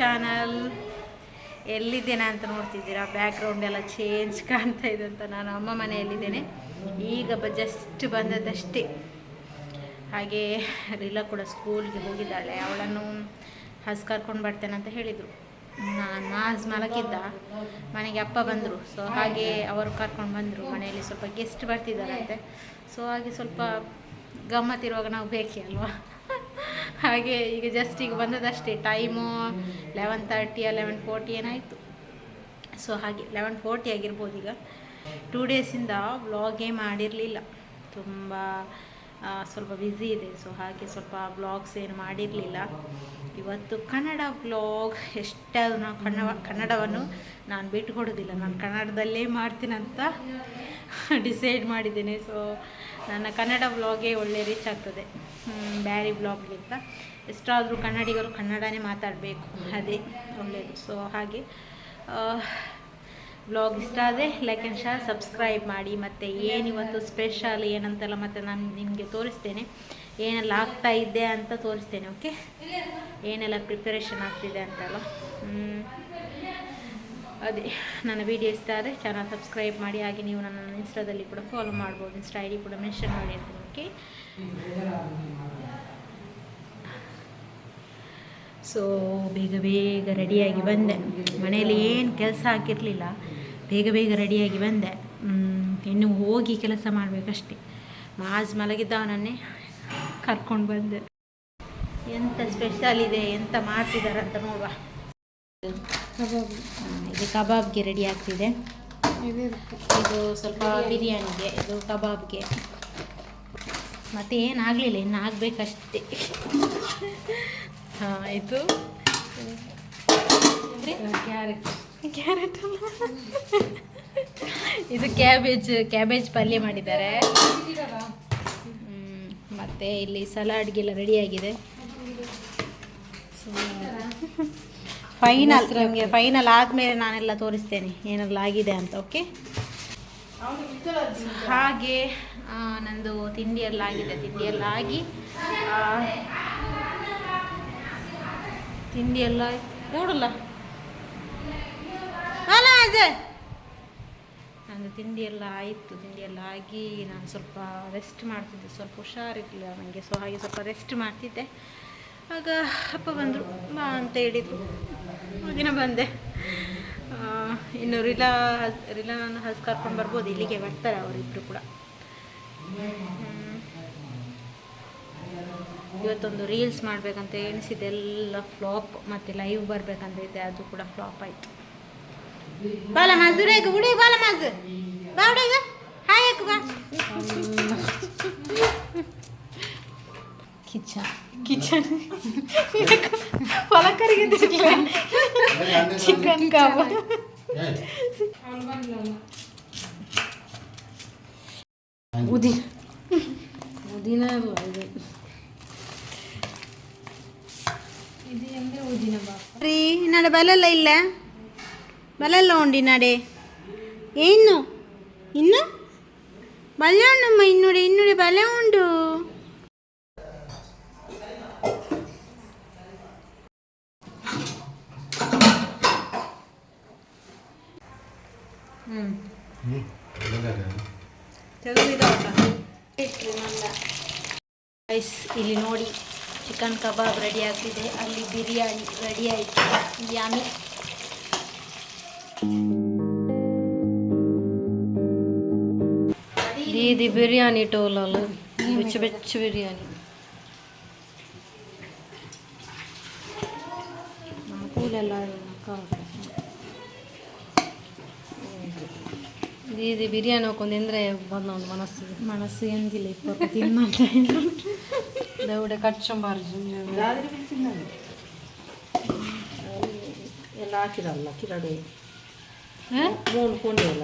Channel ಎಲ್ಲಿದ್ದೇನೆ ಅಂತ ನೋಡ್ತಿದ್ದೀರಾ? Background ಎಲ್ಲ ಚೇಂಜ್ ಕಾಣ್ತಾ ಇದೆ ಅಂತ ನಾನು ಅಮ್ಮ ಮನೆಯಲ್ಲಿದ್ದೇನೆ. ಈಗ ಬ ಜಸ್ಟ್ ಬಂದದ್ದಷ್ಟೇ. ಹಾಗೆ ರಿಲಾ ಕೂಡ ಸ್ಕೂಲ್ಗೆ ಹೋಗಿದ್ದಾಳೆ. ಅವಳನ್ನು ಹಸ್ ಕರ್ಕೊಂಡು ಬರ್ತೇನೆ ಅಂತ ಹೇಳಿದರು. ನಾನು ಮಾಸ್ ಮಲಗಿದ್ದ ಮನೆಗೆ ಅಪ್ಪ ಬಂದರು. ಸೊ ಹಾಗೆ ಅವರು ಕರ್ಕೊಂಡು ಬಂದರು. ಮನೆಯಲ್ಲಿ ಸ್ವಲ್ಪ ಗೆಸ್ಟ್ ಬರ್ತಿದ್ದಾರಂತೆ. ಸೊ ಹಾಗೆ ಸ್ವಲ್ಪ ಗಮ್ಮತ್ತಿರುವಾಗ ನಾವು ಬೇಕೇ ಅಲ್ವಾ? ಹಾಗೆ ಈಗ ಜಸ್ಟ್ ಈಗ ಬಂದದಷ್ಟೇ time eleven thirty eleven forty ಏನಾಯಿತು. ಸೊ ಹಾಗೆ ಲೆವೆನ್ ಫೋರ್ಟಿ ಆಗಿರ್ಬೋದು ಈಗ. ಟೂ ಡೇಸಿಂದ ವ್ಲಾಗೇ ಮಾಡಿರಲಿಲ್ಲ. ತುಂಬ ಸ್ವಲ್ಪ ಬ್ಯುಸಿ ಇದೆ. ಸೊ ಹಾಗೆ ಸ್ವಲ್ಪ ಬ್ಲಾಗ್ಸ್ ಏನು ಮಾಡಿರಲಿಲ್ಲ. ಇವತ್ತು ಕನ್ನಡ ಬ್ಲಾಗ್ ಎಷ್ಟಾದರೂ ನಾವು ಕನ್ನಡ, ಕನ್ನಡವನ್ನು ನಾನು ಬಿಟ್ಟು ಕೊಡೋದಿಲ್ಲ. ನಾನು ಕನ್ನಡದಲ್ಲೇ ಮಾಡ್ತೀನಂತ ಡಿಸೈಡ್ ಮಾಡಿದ್ದೇನೆ. ಸೊ ನನ್ನ ಕನ್ನಡ ವ್ಲಾಗೇ ಒಳ್ಳೆ ರೀಚ್ ಆಗ್ತದೆ. ಬ್ಯಾರಿ ಬ್ಲಾಗ್ಗಿಂತ ಎಷ್ಟಾದರೂ ಕನ್ನಡಿಗರು ಕನ್ನಡನೇ ಮಾತಾಡಬೇಕು. ಅದೇ ಒಳ್ಳೆಯದು ಸೊ ಹಾಗೆ ಬ್ಲಾಗ್ ಇಷ್ಟ ಆದರೆ ಲೈಕ್ ಆ್ಯಂಡ್ ಶೇರ್ ಸಬ್ಸ್ಕ್ರೈಬ್ ಮಾಡಿ. ಮತ್ತು ಏನಿವತ್ತು ಸ್ಪೆಷಲ್ ಏನಂತೆಲ್ಲ ಮತ್ತು ನಾನು ನಿಮಗೆ ತೋರಿಸ್ತೇನೆ. ಏನೆಲ್ಲ ಆಗ್ತಾ ಇದ್ದೆ ಅಂತ ತೋರಿಸ್ತೇನೆ ಓಕೆ ಏನೆಲ್ಲ ಪ್ರಿಪರೇಷನ್ ಆಗ್ತಿದೆ ಅಂತೆಲ್ಲ. ಅದೇ, ನನ್ನ ವಿಡಿಯೋ ಇಷ್ಟ ಆದರೆ ಚಾನಲ್ ಸಬ್ಸ್ಕ್ರೈಬ್ ಮಾಡಿ, ಹಾಗೆ ನೀವು ನನ್ನ ಇನ್ಸ್ಟಾದಲ್ಲಿ ಕೂಡ ಫಾಲೋ ಮಾಡ್ಬೋದು. ಇನ್ಸ್ಟಾ ಐ ಡಿ ಕೂಡ ಮೆನ್ಷನ್ ಮಾಡಿ ಅಂತ ಓಕೆ ಸೊ ಬೇಗ ಬೇಗ ರೆಡಿಯಾಗಿ ಬಂದೆ. ಮನೆಯಲ್ಲಿ ಏನು ಕೆಲಸ ಹಾಕಿರಲಿಲ್ಲ. ಬೇಗ ಬೇಗ ರೆಡಿಯಾಗಿ ಬಂದೆ. ಇನ್ನು ಹೋಗಿ ಕೆಲಸ ಮಾಡಬೇಕಷ್ಟೆ. ಮಾಜ್ ಮಲಗಿದ್ದವನನ್ನೇ ಕರ್ಕೊಂಡು ಬಂದೆ. ಎಂಥ ಸ್ಪೆಷಲ್ ಇದೆ, ಎಂತ ಮಾಡ್ತಿದ್ದಾರೆ ಅಂತ ನೋಡುವ. ಕಬಾಬ್. ಇದು ಕಬಾಬ್ಗೆ ರೆಡಿ ಆಗ್ತಿದೆ. ಇದೆ. ಇದು ಸ್ವಲ್ಪ ಬಿರಿಯಾನಿಗೆ ಇದು ಕಬಾಬ್ಗೆ. ಮತ್ತೆ ಏನಾಗಲಿಲ್ಲ ಇನ್ನು ಆಗಬೇಕಷ್ಟೇ. ಹಾಂ ಇದು? ಕ್ಯಾರೆಟ್. ಕ್ಯಾರೆಟ್ ಇದು ಕ್ಯಾಬೇಜ್ ಕ್ಯಾಬೇಜ್ ಪಲ್ಯ ಮಾಡಿದ್ದಾರೆ. ಮತ್ತೆ ಇಲ್ಲಿ ಸಲಾಡ್ಗೆಲ್ಲ ರೆಡಿಯಾಗಿದೆ ಫೈನಲ್ ನಿಮಗೆ ಫೈನಲ್ ಆದಮೇಲೆ ನಾನೆಲ್ಲ ತೋರಿಸ್ತೇನೆ ಏನೆಲ್ಲ ಆಗಿದೆ ಅಂತ ಓಕೆ ಹಾಗೆ ನಂದು ತಿಂಡಿ ಎಲ್ಲ ಆಗಿದೆ ತಿಂಡಿ ಎಲ್ಲ ಆಗಿ ತಿಂಡಿಯೆಲ್ಲ ತಿಂಡಿ ಎಲ್ಲ ನೋಡಲ್ಲ? ಅಲ್ಲ ಅದೇ ನಂದು ತಿಂಡಿ ಎಲ್ಲ ಆಯಿತು ತಿಂಡಿ ಎಲ್ಲ ಆಗಿ ನಾನು ಸ್ವಲ್ಪ ರೆಸ್ಟ್ ಮಾಡ್ತಿದ್ದೆ ಸ್ವಲ್ಪ ಹುಷಾರಿರಲಿಲ್ಲ ನನಗೆ ಸೊ ಹಾಗೆ ಸ್ವಲ್ಪ ರೆಸ್ಟ್ ಮಾಡ್ತಿದ್ದೆ. ಆಗ ಅಪ್ಪ ಬಂದರು ಬಾ ಅಂತ ಹೇಳಿದರು. ಹಾಗೆನೇ ಬಂದೆ. ಇನ್ನು ರಿಲಾ ರಿಲಾ ನಾನು ಹಸ್ ಕರ್ಕೊಂಡು ಬರ್ಬೋದು. ಇಲ್ಲಿಗೆ ಬರ್ತಾರೆ ಅವರಿಬ್ಬರು ಕೂಡ. ಇವತ್ತೊಂದು ರೀಲ್ಸ್ ಮಾಡಬೇಕಂತ ಎಣಿಸಿದೆ ಎಲ್ಲ ಫ್ಲಾಪ್, ಮತ್ತು ಲೈವ್ ಬರಬೇಕಂತ ಇದೆ ಅದು ಕೂಡ ಫ್ಲಾಪ್ ಆಯಿತು. ಬಾಲ ಈಗ ಉಡಿ ಬಾಲ ಮಾಜು ಬಾ ಹಾಯ್ ಬಾ ಕಿಚನ್ ಕಿಚನ್ ಪಲಕರಿಗೆ ಚಿಕನ್ ಕಬಾಬ್ ಉದಿ. ಉದಿನ ರೀ ನಡೆ ಬಲಲ್ಲ ಇಲ್ಲ? ಬಲಲ್ಲ ಉಂಡಿ ನಡೆ ಏನು? ಇನ್ನು? ಬಲೆ ಉಂಡಮ್ಮ ಇನ್ನುಡೆ ಇನ್ನುಡೆ ಬಲೆ ಉಂಡು. ರೈಸ್ ಇಲ್ಲಿ ನೋಡಿ ಚಿಕನ್ ಕಬಾಬ್ ರೆಡಿ ಆಗ್ತಿದೆ ಅಲ್ಲಿ ಬಿರಿಯಾನಿ ರೆಡಿ ಆಯಿತು ಯಾಮಿ ఇది బిర్యానీ టోలాలు బెచ్చ బెచ్చ బిర్యానీ ಎಲ್ಲರೂ ಇದು ಬಿರಿಯಾನಿ ಹಾಕೊಂದಿಂದ್ರೆ ಬಂದ ಒಂದು ಮನಸ್ಸು ಮನಸ್ಸು ಎಂದಿಲ್ಲ ಇಪ್ಪತ್ತು ತಿನ್ನಂತ ದೌಡ ಕಟ್ಸಂಬಾರ್ದು ಎಲ್ಲ ಹಾಕಿರಲ್ಲ ಕಿರಡೆ ಮೂರು ಕೊಂಡಿರಲ್ಲ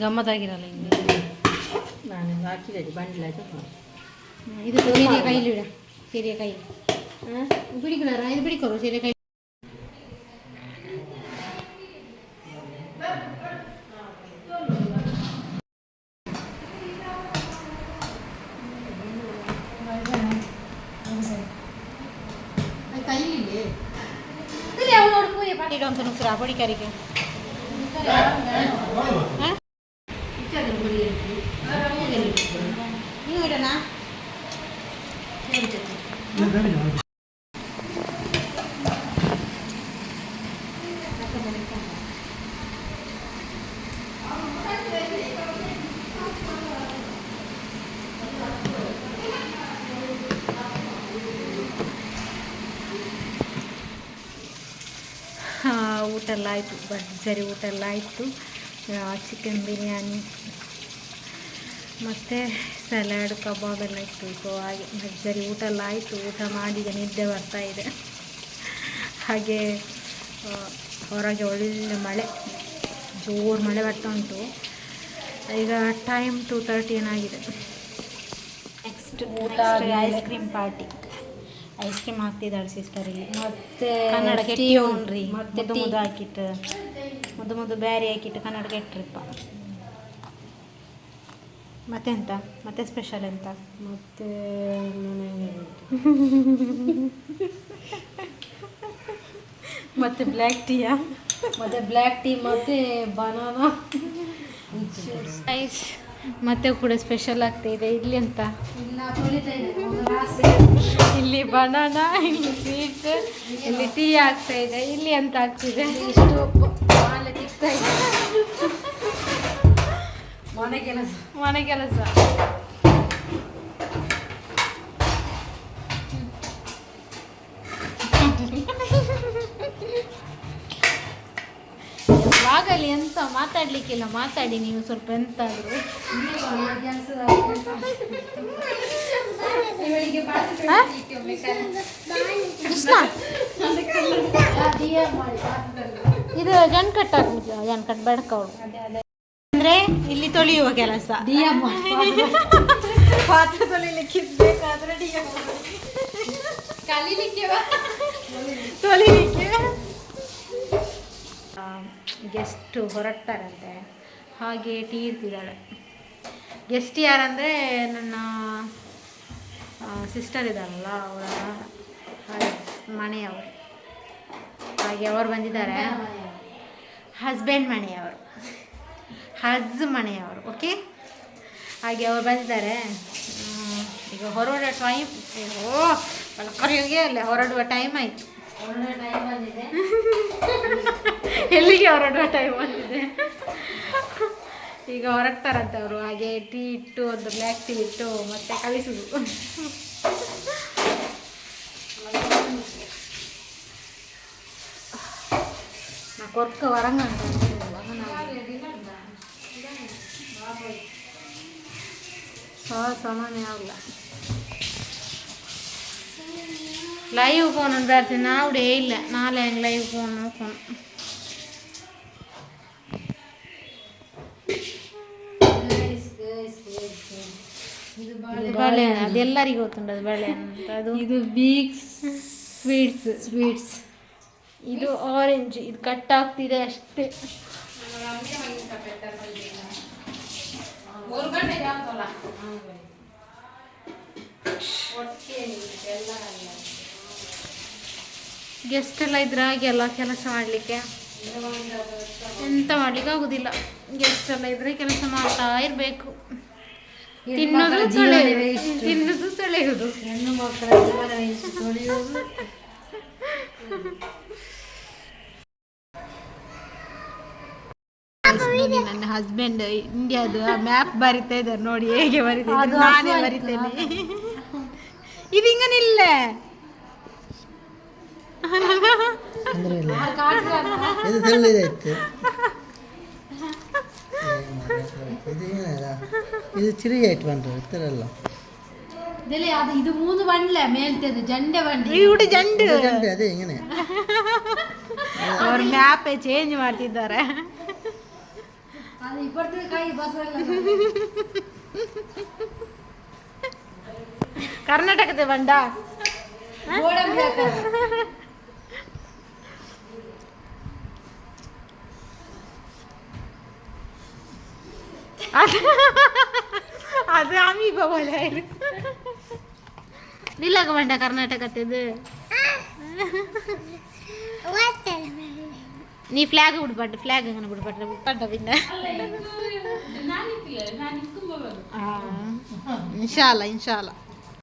ಗಮ್ಮತ್ತಾಗಿರಲ್ಲ ಹಿಂಗೆ ನಾನು ಹಾಕಿದೆ ಬಂಡಿಲಾಯ್ತು ಇದು ಸೀರೆ ಕೈಲಿಡ ಸೀರೆ ಕೈ പിടിക്കണ ഇത് പിടിക്കോ ചെറിയ കൈ கையில் இல்லையே இல்லை அவனோட போய் பாட்டிட்டு வந்து நிற்கிறா பொடிக்கறிக்கு நீங்க விடனா சரி. சரி ಎಲ್ಲ ಆಯಿತು ಭರ್ಜರಿ ಊಟ ಎಲ್ಲ ಆಯಿತು ಚಿಕನ್ ಬಿರಿಯಾನಿ, ಮತ್ತು ಸಲಾಡ್ ಕಬಾಬ್ ಎಲ್ಲ ಇತ್ತು. ಸೊ ಹಾಗೆ ಭರ್ಜರಿ ಊಟ ಎಲ್ಲ ಆಯಿತು ಊಟ ಮಾಡಿ ಈಗ ನಿದ್ದೆ ಬರ್ತಾ ಇದೆ. ಹಾಗೆ ಹೊರಗೆ ಒಳ್ಳೆ ಮಳೆ, ಜೋರು ಮಳೆ ಬರ್ತಾ ಉಂಟು. ಈಗ ಟೈಮ್ ಟು ತರ್ಟಿ ಏನಾಗಿದೆ? ನೆಕ್ಸ್ಟ್ ಊಟ ice cream party ice cream ಹಾಕ್ತಿದ್ದಾಳೆ sister ಇಲ್ಲಿ ಮತ್ತೆ ಕನ್ನಡ ಟೀ ಕೆಟ್ಟಿ ಮತ್ತೆ ಮುದ್ದು ಹಾಕಿಟ್ಟು ಮುದ್ದು ಮುದ್ದು ಬ್ಯಾರಿ ಹಾಕಿಟ್ಟು ಕನ್ನಡ ಕೆಟ್ರಿಪ್ಪ ಮತ್ತೆಂತ ಮತ್ತೆ ಸ್ಪೆಷಲ್ ಎಂತ? ಮತ್ತೆ ಮತ್ತೆ ಬ್ಲ್ಯಾಕ್ ಟೀಯಾ ಮತ್ತೆ ಬ್ಲ್ಯಾಕ್ ಟೀ ಮತ್ತೆ ಬನಾನಾ ಐಸ್ ಮತ್ತೆ ಕೂಡ ಸ್ಪೆಷಲ್ ಆಗ್ತಿದೆ ಇಲ್ಲಿ ಅಂತ. ಇಲ್ಲಿ ಬನಾನಾ ಇಲ್ಲಿ ಸ್ವೀಟ್ ಇಲ್ಲಿ ಟೀ ಆಗ್ತಾ ಇದೆ. ಇಲ್ಲಿ ಅಂತ ಆಗ್ತಿದೆ. ಇಷ್ಟು ಇದೆ. ಮನೆ ಕೆಲಸ ಮನೆ ಕೆಲಸ ಆಗಲಿ ಎಂತ ಮಾತಾಡ್ಲಿಕ್ಕಿಲ್ಲ. ಮಾತಾಡಿ ನೀವು ಸ್ವಲ್ಪ ಎಂತಾದ್ರು? ಕೃಷ್ಣ? ಇದು ಜನ್ ಕಟ್ ಹಾಕ್ಬಿಟ್ಟು ಜನ್ ಕಟ್ ಬೆಡ್ಕವಳು. ಅಂದ್ರೆ ಇಲ್ಲಿ ತೊಳೆಯುವ ಕೆಲಸ. ಪಾತ್ರೆ ತೊಳಿಲಿಕ್ಕೆ ತೊಳಿಲಿಕ್ಕೆ ಗೆಸ್ಟ್ ಹೊರಡ್ತಾರಂತೆ ಹಾಗೆ ಟೀ ಇರ್ತಿದ್ದಾಳೆ ಗೆಸ್ಟ್ ಯಾರಂದರೆ ನನ್ನ ಸಿಸ್ಟರ್ ಇದ್ದಾರಲ್ಲ ಅವರ ಮನೆಯವರು. ಹಾಗೆ ಅವರು ಬಂದಿದ್ದಾರೆ. ಹಸ್ಬೆಂಡ್ ಮನೆಯವರು. ಹಜ್ ಮನೆಯವರು. ಓಕೆ? ಹಾಗೆ ಅವ್ರು ಬಂದಿದ್ದಾರೆ. ಈಗ ಹೊರಡುವ ಟೈಮ್ ಓ ಕರೆಯೋಗೆ ಅಲ್ಲ ಹೊರಡುವ ಟೈಮ್ ಆಯಿತು. ಹೊರಡುವ ಟೈಮ್ ಬಂದಿದೆ. ಎಲ್ಲಿಗೆ ಹೊರಡುವ ಟೈಮ್ ಬಂದಿದೆ? ಈಗ ಹೊರಡ್ತಾರಂತೆ ಅವರು ಹಾಗೆ ಟೀ ಇಟ್ಟು, ಒಂದು ಬ್ಲ್ಯಾಕ್ ಟೀ ಇಟ್ಟು, ಮತ್ತೆ ಕಳಿಸುದು ನಾ ಕೊರ್ಕ ವರಂಗ ಅಂತ ಸಮಾನ ಆಗಲ್ಲ ಲೈವ್ ಫೋನ್ ಅಂತ ನಾವು ಡೇ ಇಲ್ಲ. ನಾಳೆ ಹಂಗೆ ಲೈವ್ ಫೋನ್ ಫೋನ್ ಬಳೆ ಅದೆಲ್ಲರಿಗೂ ಗೊತ್ತುಂಟು ಬಾಳೆ ಬಳೆ ಅಂತ. ಅದು ಇದು ಬೀಗ್ ಸ್ವೀಟ್ಸ್ ಸ್ವೀಟ್ಸ್ ಇದು ಆರೆಂಜ್ ಇದು ಕಟ್ ಆಗ್ತಿದೆ ಅಷ್ಟೇ. ಗೆಸ್ಟ್ ಎಲ್ಲ ಇದ್ರೆ ಹಾಗೆ ಅಲ್ಲ ಕೆಲಸ ಮಾಡಲಿಕ್ಕೆ. ಎಂತ ಮಾಡ್ಲಿಕ್ಕೆ ಆಗುದಿಲ್ಲ. ಗೆಸ್ಟ್ ಎಲ್ಲ ಇದ್ರೆ ಕೆಲಸ ಮಾಡ್ತಾ ಇರಬೇಕು. ತಿನ್ನೋದು ಜೀವನವೇ ತೊಳೆಯೋದು ಇಷ್ಟು. ತಿನ್ನೋದು ತೊಳೆಯೋದು ಹೆಣ್ಣು ಮಕ್ಕಳ ಜೀವನ ಎಷ್ಟು ತೊಳೆಯುವುದು ನನ್ನ ಹಸ್ಬೆಂಡ್ ಇಂಡಿಯಾದ ಮ್ಯಾಪ್ ಬರಿತಾ ಇದ್ದಾರೆ. ನೋಡಿ ಹೇಗೆ ಬರಿತಾ ಅದು ನಾನೇ ಬರಿತೇನೆ. ಇದು ಹಿಂಗನಿಲ್ಲ ತೊಂದರೆ ಇಲ್ಲ ಇದು ತೆಳ್ಳದಾಯ್ತು ಇದು ಏನಲ್ಲ ಇದು ಚಿರಿಗೆ ಇಟ್ಟು ಬಂದರು ಇತ್ತರಲ್ಲ ಇದೆಲ್ಲ ಅದು ಇದು ಮೂന്ന് ಬಂಡ್ಲ ಮೇಲ್ತದು ಜಂಡೆ ಬಂಡಿ ಇವುಡು ಜಂಡು ಗಂಟೆ ಅದೇ ಹಿಂಗನೆ ಅವ್ರ ಮ್ಯಾಪ್ ಚೇಂಜ್ ಮಾಡ್ತಿದ್ದಾರೆ ಅದು ಇಪ್ಪತ್ತು ಕೈ ಬಸವಲ್ಲ ಕರ್ನಾಟಕದ ಬಂಡ ಅದು ಅದು ಆಮಿ ಬವಲ ನಿಲ್ಲಗ ಬಂಡ ಕರ್ನಾಟಕದ್ದು ನೀ ಫ್ಲಾಗ್ ಬಿಡ್ಬಾರ್ದು ಫ್ಲಾಗ್ ಹಂಗೆ ಬಿಡ್ಬಾರ್ದು ಬಿಡ್ಬಾರ್ದು ಬಿಂದ ಇನ್ಶಾಲ್ಲ ಇನ್ಶಾಲ್ಲ